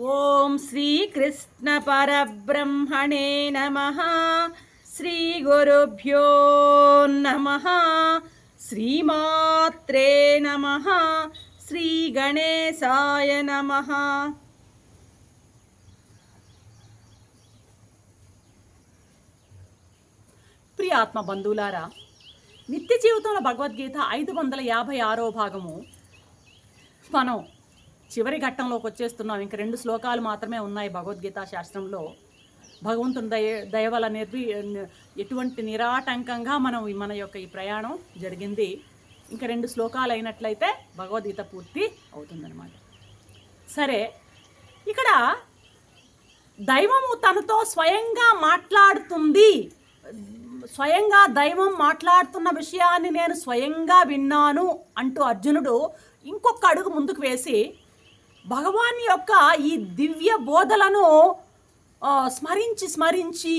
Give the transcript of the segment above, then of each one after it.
ఓం శ్రీకృష్ణ పరబ్రహ్మణే నమ. శ్రీ గురుభ్యో నమ. శ్రీమాత్రే నమ. శ్రీ గణేశాయ నమ. ఆత్మ బంధువులారా నిత్య జీవితంలో భగవద్గీత ఐదు వందల యాభై ఆరో భాగము. మనం చివరి ఘట్టంలోకి వచ్చేస్తున్నాం. ఇంక రెండు శ్లోకాలు మాత్రమే ఉన్నాయి భగవద్గీత శాస్త్రంలో. భగవంతుని దయ దయ వల్ల నిర్వి ఎటువంటి నిరాటంకంగా మనం మన యొక్క ఈ ప్రయాణం జరిగింది. ఇంకా రెండు శ్లోకాలు అయినట్లయితే భగవద్గీత పూర్తి అవుతుందన్నమాట. సరే ఇక్కడ దైవము తనతో స్వయంగా మాట్లాడుతుంది. స్వయంగా దైవం మాట్లాడుతున్న విషయాన్ని నేను స్వయంగా విన్నాను అంటూ అర్జునుడు ఇంకొక అడుగు ముందుకు వేసి భగవాన్ యొక్క ఈ దివ్య బోధలను స్మరించి స్మరించి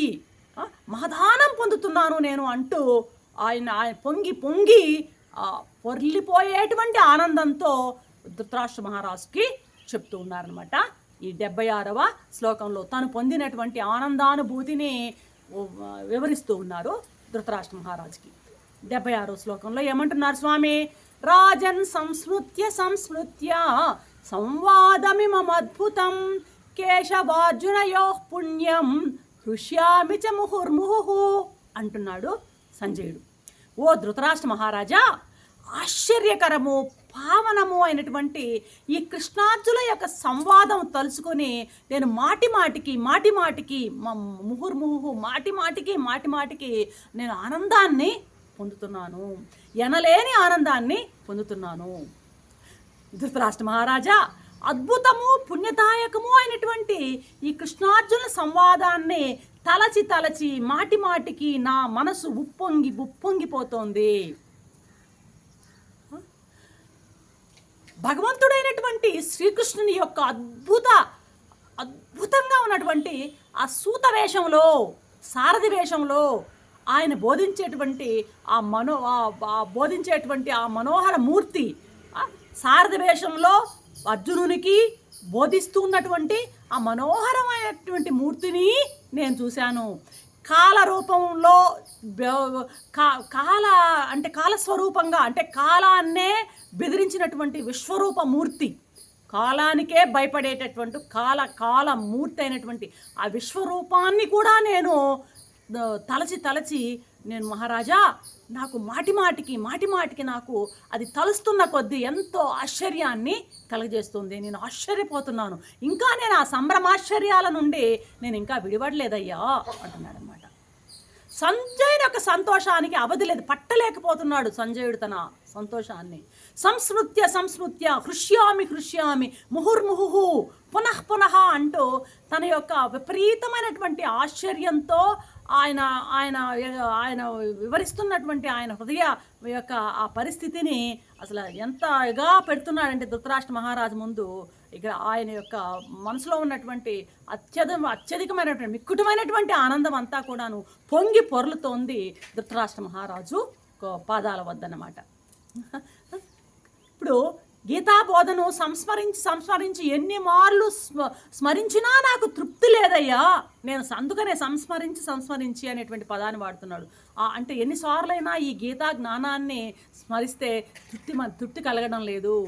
మహదానం పొందుతున్నాను నేను అంటూ ఆయన ఆయన పొంగి పొంగి పొర్లిపోయేటువంటి ఆనందంతో ధృతరాష్ట్ర మహారాజుకి చెప్తూ ఉన్నారనమాట ఈ డెబ్బై ఆరవ శ్లోకంలో తను పొందినటువంటి ఆనందానుభూతిని వివరిస్తూ ఉన్నారు ధృతరాష్ట్ర మహారాజుకి. డెబ్బై ఆరో శ్లోకంలో ఏమంటున్నారు స్వామి? రాజన్ సంస్మృత్య సంస్మృత్య సంవాదమిమద్భుతం కేశవార్జునయో పుణ్యం. హృష్యామి చ ముహుర్ముహు అంటున్నాడు సంజయుడు. ఓ ధృతరాష్ట్ర మహారాజా ఆశ్చర్యకరము పావనము అయినటువంటి ఈ కృష్ణార్జుల యొక్క సంవాదం తలుచుకొని నేను మాటి మాటికి మాటి మాటికి మ- ముహుర్ముహు మాటి మాటికి మాటి మాటికి నేను ఆనందాన్ని పొందుతున్నాను. ఎనలేని ఆనందాన్ని పొందుతున్నాను. ధృతరాష్ట్ర మహారాజా అద్భుతము పుణ్యదాయకము అయినటువంటి ఈ కృష్ణార్జున సంవాదాన్ని తలచి తలచి మాటి మాటికి నా మనసు ఉప్పొంగి ఉప్పొంగిపోతోంది. భగవంతుడైనటువంటి శ్రీకృష్ణుని యొక్క అద్భుత అద్భుతంగా ఉన్నటువంటి ఆ సూత వేషంలో సారథి వేషంలో ఆయన బోధించేటువంటి ఆ మనో ఆ బోధించేటువంటి ఆ మనోహర మూర్తి సారథి వేషంలో అర్జునునికి బోధిస్తున్నటువంటి ఆ మనోహరమైనటువంటి మూర్తిని నేను చూశాను. కాల రూపంలో కా- కాల అంటే కాలస్వరూపంగా అంటే కాలాన్నే బెదిరించినటువంటి విశ్వరూప మూర్తి. కాలానికే భయపడేటటువంటి కాల కాల మూర్తి అయినటువంటి ఆ విశ్వరూపాన్ని కూడా నేను తలచి తలచి నేను మహారాజా నాకు మాటి మాటికి మాటి మాటికి నాకు అది తలుస్తున్న కొద్దీ ఎంతో ఆశ్చర్యాన్ని కలగజేస్తుంది. నేను ఆశ్చర్యపోతున్నాను. ఇంకా నేను ఆ సంభ్రమాశ్చర్యాల నుండి నేను ఇంకా విడిపడలేదయ్యా అంటున్నాడు అనమాట సంజయుని యొక్క సంతోషానికి అవధి లేదు పట్టలేకపోతున్నాడు సంజయుడు తన సంతోషాన్ని. సంస్మృత్య సంస్మృత్య హృష్యామి హృష్యామి ముహుర్ముహు పునః పునః అంటూ తన యొక్క విపరీతమైనటువంటి ఆశ్చర్యంతో ఆయన ఆయన ఆయన వివరిస్తున్నటువంటి ఆయన హృదయ యొక్క ఆ పరిస్థితిని అసలు ఎంతగా పెడుతున్నాడంటే ధృతరాష్ట్ర మహారాజు ముందు ఇక్కడ ఆయన యొక్క మనసులో ఉన్నటువంటి అత్యధ అత్యధికమైనటువంటి మిక్కుటమైనటువంటి ఆనందం అంతా కూడాను పొంగి పొర్లుతోంది ధృతరాష్ట్ర మహారాజు పాదాల వద్దన్నమాట. ఇప్పుడు గీతా బోధను సంస్మరించి సంస్మరించి ఎన్ని మార్లు స్మ స్మరించినా నాకు తృప్తి లేదయ్యా. నేను అందుకనే సంస్మరించి సంస్మరించి అనేటువంటి పదాన్ని వాడుతున్నాడు. అంటే ఎన్నిసార్లైనా ఈ గీతా జ్ఞానాన్ని స్మరిస్తే తృప్తి మ- తృప్తి కలగడం లేదు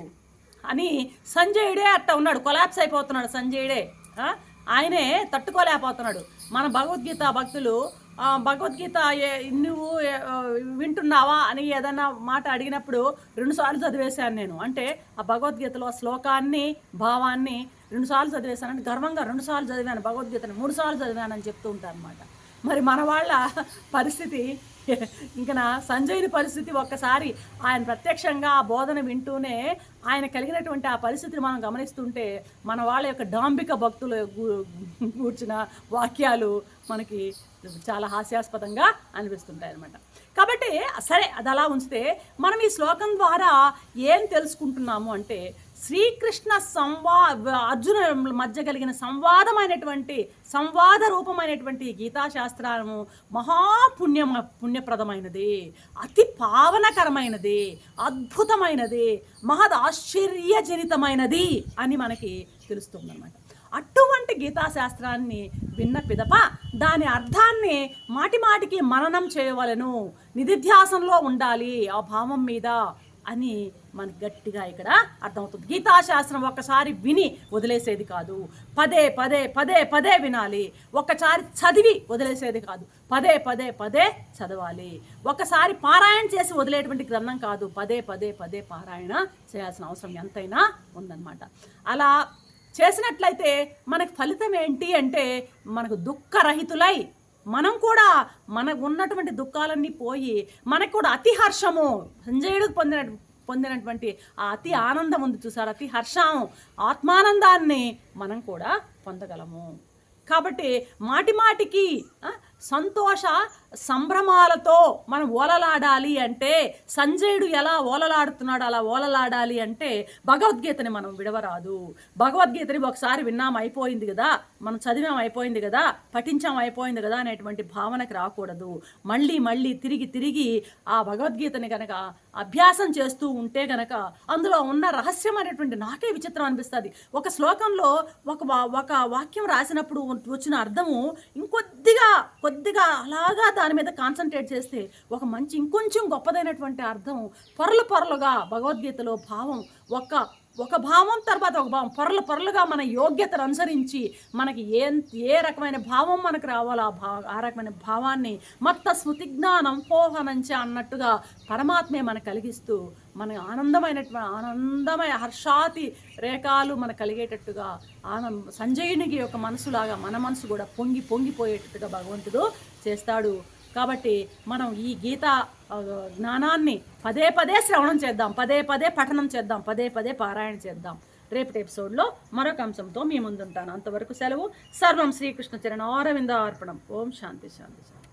అని సంజయుడే అట్ట ఉన్నాడు. కొలాప్స్ అయిపోతున్నాడు సంజయుడే. ఆయనే తట్టుకోలేకపోతున్నాడు. మన భగవద్గీత భక్తులు భగవద్గీత ఏ- నువ్వు వింటున్నావా అని ఏదన్నా మాట అడిగినప్పుడు రెండుసార్లు చదివేశాను నేను. అంటే ఆ భగవద్గీతలో శ్లోకాన్ని భావాన్ని రెండుసార్లు చదివేశానని గర్వంగా రెండుసార్లు చదివాను భగవద్గీతను మూడు సార్లు అని చెప్తూ ఉంటాను అనమాట మరి మన వాళ్ళ పరిస్థితి ఇంకా నా సంజయుని పరిస్థితి ఒక్కసారి ఆయన ప్రత్యక్షంగా ఆ బోధన వింటూనే ఆయన కలిగినటువంటి ఆ పరిస్థితిని మనం గమనిస్తుంటే మన వాళ్ళ యొక్క డాంబిక భక్తులు కూర్చిన వాక్యాలు మనకి చాలా హాస్యాస్పదంగా అనిపిస్తుంటాయి అనమాట కాబట్టి సరే అది అలా ఉంచితే మనం ఈ శ్లోకం ద్వారా ఏం తెలుసుకుంటున్నాము అంటే శ్రీకృష్ణ సంవా అర్జున మధ్య కలిగిన సంవాదమైనటువంటి సంవాద రూపమైనటువంటి గీతాశాస్త్రము మహాపుణ్య పుణ్యప్రదమైనది అతి పావనకరమైనది అద్భుతమైనది మహద్ ఆశ్చర్యజనితమైనది అని మనకి తెలుస్తుందన్నమాట. అటువంటి గీతాశాస్త్రాన్ని విన్న పిదప దాని అర్థాన్ని మాటి మాటికి మననం చేయవలను నిధిధ్యాసంలో ఉండాలి ఆ భావం మీద అని మనకు గట్టిగా ఇక్కడ అర్థమవుతుంది. గీతాశాస్త్రం ఒక్కసారి విని వదిలేసేది కాదు. పదే పదే పదే పదే వినాలి. ఒక్కసారి చదివి వదిలేసేది కాదు. పదే పదే పదే చదవాలి. ఒకసారి పారాయణ చేసి వదిలేటువంటి గ్రంథం కాదు. పదే పదే పదే పారాయణ చేయాల్సిన అవసరం ఎంతైనా ఉందన్నమాట. అలా చేసినట్లయితే మనకు ఫలితం ఏంటి అంటే మనకు దుఃఖరహితులై మనం కూడా మనకు ఉన్నటువంటి దుఃఖాలన్నీ పోయి మనకు కూడా అతి హర్షము సంజయుడు పొందిన పొందినటువంటి ఆ అతి ఆనందం ఉంది చూసారు? అతి హర్షం ఆత్మానందాన్ని మనం కూడా పొందగలము. కాబట్టి మాటి మాటికి సంతోష సంభ్రమాలతో మనం ఓలలాడాలి అంటే సంజయుడు ఎలా ఓలలాడుతున్నాడు అలా ఓలలాడాలి అంటే భగవద్గీతని మనం విడవరాదు. భగవద్గీతని ఒకసారి విన్నాం అయిపోయింది కదా? మనం చదివాం అయిపోయింది కదా? పఠించాం అయిపోయింది కదా? అనేటువంటి భావనకి రాకూడదు. మళ్ళీ మళ్ళీ తిరిగి తిరిగి ఆ భగవద్గీతని కనుక అభ్యాసం చేస్తూ ఉంటే గనక అందులో ఉన్న రహస్యం అనేటువంటి నాకే విచిత్రం అనిపిస్తుంది. ఒక శ్లోకంలో ఒక వా- ఒక వాక్యం రాసినప్పుడు వచ్చిన అర్థము ఇంకొద్దిగా కొద్దిగా అలాగా దాని మీద కాన్సన్ట్రేట్ చేస్తే ఒక మంచి ఇంకొంచెం గొప్పదైనటువంటి అర్థం పొరలు పొరలుగా భగవద్గీతలో భావం ఒక ఒక భావం తర్వాత ఒక భావం. పొరలు పొరలుగా మన యోగ్యతను అనుసరించి మనకి ఏ ఏ రకమైన భావం మనకు రావాలో ఆ భా ఆ రకమైన భావాన్ని మత్త స్మృతి జ్ఞానం పోహనంచ అన్నట్టుగా పరమాత్మే మనకు కలిగిస్తూ మన ఆనందమైనటువంటి ఆనందమైన హర్షాతి రేఖాలు మనకు కలిగేటట్టుగా ఆనంద సంజయునికి యొక్క మనసులాగా మన మనసు కూడా పొంగి పొంగిపోయేటట్టుగా భగవంతుడు చేస్తాడు. కాబట్టి మనం ఈ గీత జ్ఞానాన్ని పదే పదే శ్రవణం చేద్దాం పదే పదే పఠనం చేద్దాం పదే పదే పారాయణ చేద్దాం. రేపటి ఎపిసోడ్లో మరొక అంశంతో మీ ముందుంటాను. అంతవరకు సెలవు. సర్వం శ్రీకృష్ణ చరణ అరవింద అర్పణం ఓం శాంతి శాంతి శాంతి.